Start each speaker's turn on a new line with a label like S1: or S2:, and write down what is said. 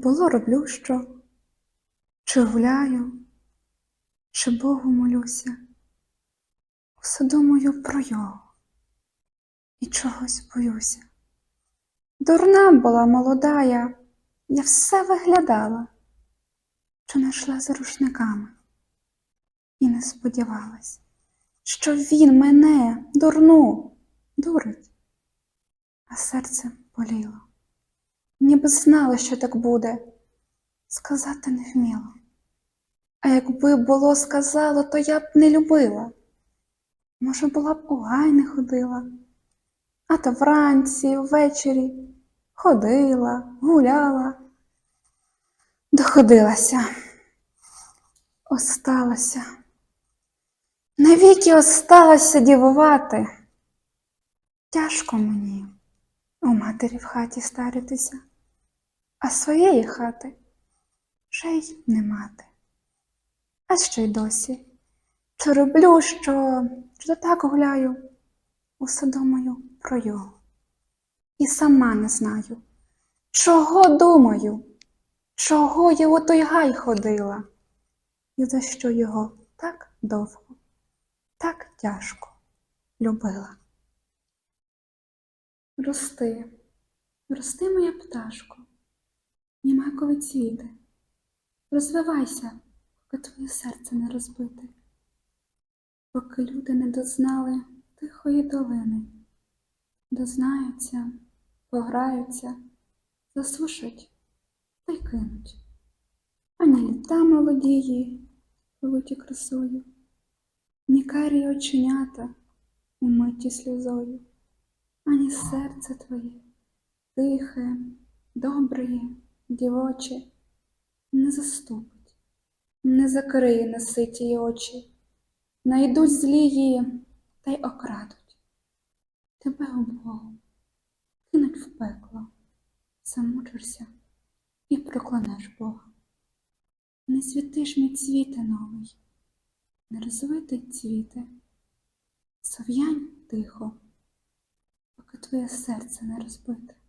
S1: було роблю що, чи гуляю, чи Богу молюся, усе думаю про його і чогось боюся. Дурна була молодая, я все виглядала, що не йшла за рушниками, і не сподівалась, що він мене, дурну, дурить, а серце боліло. Ніби знала, що так буде, сказати не вміла. А якби було сказало, то я б не любила. Може, була б у гай не ходила, а то вранці, ввечері ходила, гуляла, доходилася, осталася. Навіки осталася дівувати. Тяжко мені у матері в хаті старитися, а своєї хати вже й не мати. А ще й досі, чи роблю, що, що так гуляю, усе думаю про його. І сама не знаю, чого думаю, чого я у той гай ходила, і за що його так довго, так тяжко любила. Рости, рости, моя пташко, німакові цвіти, розвивайся, поки твоє серце не розбите, поки люди не дознали тихої долини, дознаються, пограються, засушать та й кинуть. Ані літа молодії, повиті красою, ні карі оченята, умиті сльозою. Ані серце твоє, тихе, добре, дівоче, не заступить, не закриє наситі очі, найдуть злії та й окрадуть. Тебе обого кинуть в пекло, замучишся і проклянеш Бога. Не світиш мій цвіте новий, не розвитий цвіте, сов'янь тихо поки твоє серце не розбите.